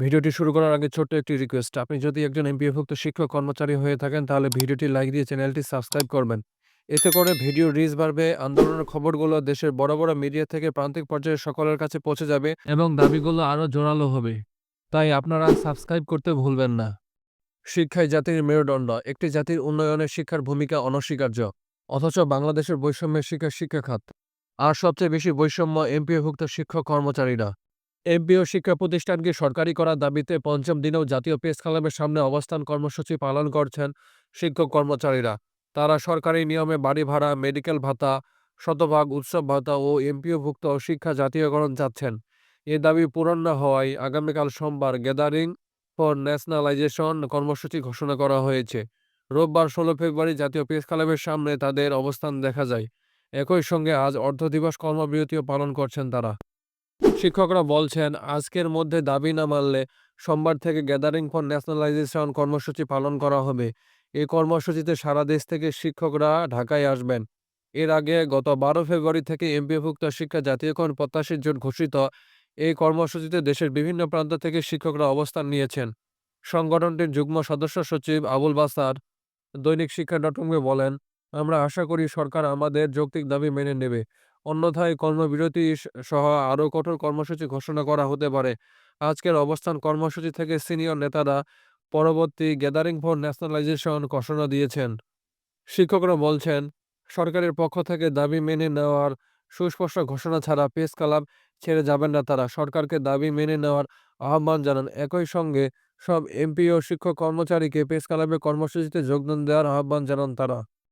ভিডিওটি শুরু করার আগে ছোট্ট একটি রিকোয়েস্ট। আপনি যদি একজন এমপিওভুক্ত শিক্ষক কর্মচারী হয়ে থাকেন তাহলে ভিডিওটি লাইক দিয়ে চ্যানেলটি সাবস্ক্রাইব করবেন। এতে করে ভিডিও রিচ বাড়বে, আন্দোলনের খবরগুলো দেশের বড়, বড় মিডিয়া থেকে প্রান্তিক পর্যায়ে সকলের কাছে পৌঁছে যাবে এবং দাবিগুলো আরও জোরালো হবে। তাই আপনারা সাবস্ক্রাইব করতে ভুলবেন না। শিক্ষাই জাতির মেরুদণ্ড। একটি জাতির উন্নয়নে শিক্ষার ভূমিকা অনস্বীকার্য। অথচ বাংলাদেশের বৈষম্যের শিকার শিক্ষা খাত। আর সবচেয়ে বেশি বৈষম্য এমপিওভুক্ত শিক্ষক কর্মচারীরা। এমপিও শিক্ষা প্রতিষ্ঠানকে সরকারি করার দাবিতে পঞ্চম দিনেও জাতীয় প্রেস ক্লাবের সামনে অবস্থান কর্মসূচি পালন করছেন শিক্ষক কর্মচারীরা। তারা সরকারি নিয়মে বাড়ি ভাড়া, মেডিকেল ভাতা, শতভাগ উৎসব ভাতা ও এমপিওভুক্ত শিক্ষা জাতীয়করণ চাচ্ছেন। এ দাবি পূরণ না হওয়ায় আগামীকাল সোমবার গ্যাদারিং ফর ন্যাশনালাইজেশন কর্মসূচি ঘোষণা করা হয়েছে। রোববার ষোলো ফেব্রুয়ারি জাতীয় প্রেস ক্লাবের সামনে তাদের অবস্থান দেখা যায়। একই সঙ্গে আজ অর্ধ দিবস কর্মবিরতিও পালন করছেন তারা। শিক্ষকরা বলছেন আজকের মধ্যে দাবি না মানলে সোমবার থেকে গ্যাদারিং ফর ন্যাশনালাইজেশন কর্মসূচি পালন করা হবে। এই কর্মসূচিতে সারা দেশ থেকে শিক্ষকরা ঢাকায় আসবেন। এর আগে গত বারো ফেব্রুয়ারি থেকে এমপিওভুক্ত শিক্ষা জাতীয়করণ প্রত্যাশীর জোট ঘোষিত এই কর্মসূচিতে দেশের বিভিন্ন প্রান্ত থেকে শিক্ষকরা অবস্থান নিয়েছেন। সংগঠনটির যুগ্ম সদস্য সচিব আবুল বাসার দৈনিক শিক্ষা ডট বলেন, আমরা আশা করি সরকার আমাদের যৌক্তিক দাবি মেনে নেবে। অন্যথায় কর্মবিরতি সহ আরও কঠোর কর্মসূচি ঘোষণা করা হতে পারে। আজকের অবস্থান কর্মসূচি থেকে সিনিয়র নেতারা পরবর্তী গ্যাদারিং ফর ন্যাশনালাইজেশন ঘোষণা দিয়েছেন। শিক্ষকরা বলছেন, সরকারের পক্ষ থেকে দাবি মেনে নেওয়ার সুস্পষ্ট ঘোষণা ছাড়া পেস ক্লাব ছেড়ে যাবেন না তারা। সরকারকে দাবি মেনে নেওয়ার আহ্বান জানান। একই সঙ্গে সব এমপিও শিক্ষক কর্মচারীকে প্রেস ক্লাবের কর্মসূচিতে যোগদান দেওয়ার আহ্বান জানান তারা।